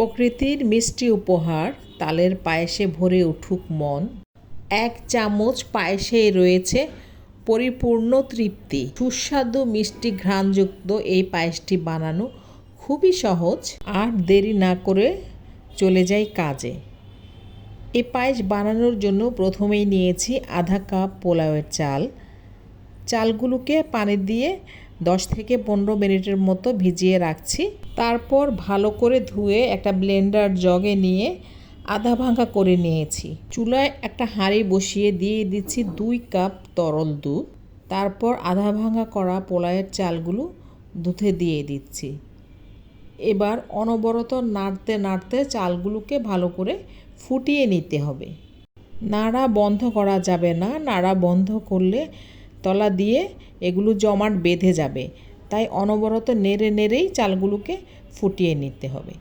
প্রকৃতির মিষ্টি উপহার, তালের পায়েসে ভরে উঠুক মন। এক চামচ পায়েসেই রয়েছে পরিপূর্ণ তৃপ্তি। সুস্বাদু মিষ্টি ঘ্রাণযুক্ত এই পায়েসটি বানানো খুবই সহজ। আর দেরি না করে চলে যাই কাজে। এই পায়েস বানানোর জন্য প্রথমেই নিয়েছি আধা কাপ পোলাওয়ের চাল। চালগুলোকে পানি দিয়ে দশ থেকে পনেরো মিনিটের মতো ভিজিয়ে রাখছি। তারপর ভালো করে ধুয়ে একটা ব্লেন্ডার জগে নিয়ে আধা ভাঙা করে নিয়েছি। চুলায় একটা হাঁড়ি বসিয়ে দিয়ে দিচ্ছি দুই কাপ তরল দুধ। তারপর আধা ভাঙা করা পোলায়ের চালগুলো দুধে দিয়ে দিচ্ছি। এবার অনবরত নাড়তে নাড়তে চালগুলোকে ভালো করে ফুটিয়ে নিতে হবে। নাড়া বন্ধ করা যাবে না। নাড়া বন্ধ করলে তলা দিয়ে এগুলো জমাট বেঁধে যাবে। তাই অনবরত নেড়ে নেড়েই চালগুলোকে ফুটিয়ে নিতে হবে।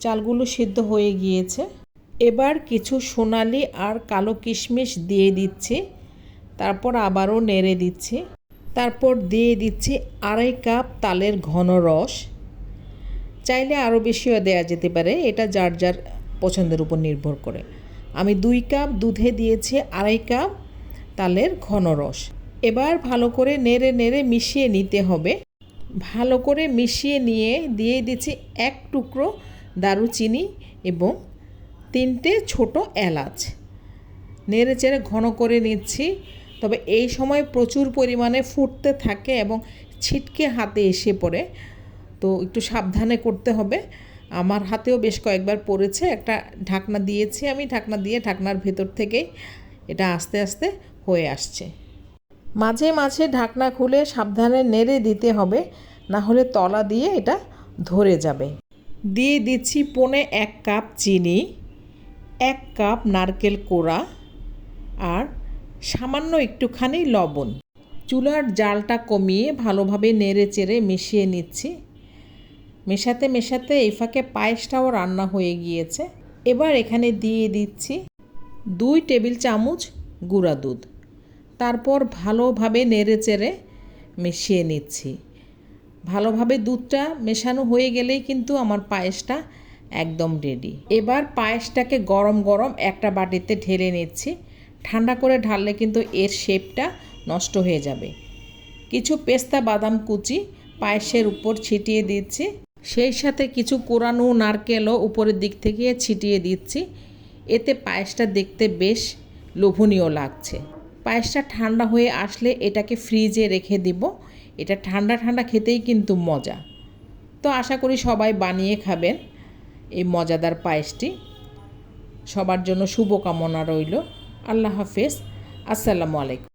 চালগুলো সিদ্ধ হয়ে গিয়েছে। এবার কিছু সোনালি আর কালো কিশমিশ দিয়ে দিচ্ছি। তারপর আবারও নেড়ে দিচ্ছি। তারপর দিয়ে দিচ্ছি আড়াই কাপ তালের ঘন রস। চাইলে আরও বেশিও দেওয়া যেতে পারে, এটা যার যার পছন্দের উপর নির্ভর করে। আমি দুই কাপ দুধে দিয়েছি আড়াই কাপ তালের ঘন রস। এবার ভালো করে নেড়ে নেড়ে মিশিয়ে নিতে হবে। ভালো করে মিশিয়ে নিয়ে দিয়ে দিচ্ছি এক টুকরো দারুচিনি এবং তিনটে ছোট এলাচ। নেড়ে চেড়ে ঘন করে নিচ্ছি। তবে এই সময় প্রচুর পরিমাণে ফুটতে থাকে এবং ছিটকে হাতে এসে পড়ে। তো একটু সাবধানে করতে হবে। আমার হাতেও বেশ কয়েকবার পড়েছে। একটা ঢাকনা দিয়েছি আমি, ঢাকনা দিয়ে ঢাকনার ভেতর থেকেই এটা আস্তে আস্তে হয়ে আসছে। মাঝে মাঝে ঢাকনা খুলে সাবধানে নেড়ে দিতে হবে, না হলে তলা দিয়ে এটা ধরে যাবে। দিয়ে দিচ্ছি পনে এক কাপ চিনি, এক কাপ নারকেল কোড়া আর সামান্য একটুখানি লবণ। চুলার জালটা কমিয়ে ভালোভাবে নেড়ে চেড়ে মিশিয়ে নিচ্ছি। মেশাতে মেশাতে এই ফাঁকে পায়েসটাও রান্না হয়ে গিয়েছে। এবার এখানে দিয়ে দিচ্ছি দুই টেবিল চামচ গুঁড়া দুধ। তারপর ভালোভাবে নেড়ে চেড়ে মিশিয়ে নিচ্ছি। ভালোভাবে দুধটা মেশানো হয়ে গেলেই কিন্তু আমার পায়েসটা একদম রেডি এবার পায়েসটাকে গরম গরম একটা বাটিতে ঢেলে নিচ্ছি। ঠান্ডা করে ঢাললে কিন্তু এর শেপটা নষ্ট হয়ে যাবে। কিছু পেস্তা বাদাম কুচি পায়েসের উপর ছিটিয়ে দিচ্ছি। সেই সাথে কিছু কোরানো নারকেলও উপরের দিক থেকে ছিটিয়ে দিচ্ছি। এতে পায়েসটা দেখতে বেশ লোভনীয় লাগছে। পায়েসটা ঠান্ডা হয়ে আসলে এটাকে ফ্রিজে রেখে দিব। এটা ঠান্ডা ঠান্ডা খেতেই কিন্তু মজা। তো আশা করি সবাই বানিয়ে খাবেন এই মজাদার পায়েসটি। সবার জন্য শুভকামনা রইল। আল্লাহ হাফেজ। আসসালামু আলাইকুম।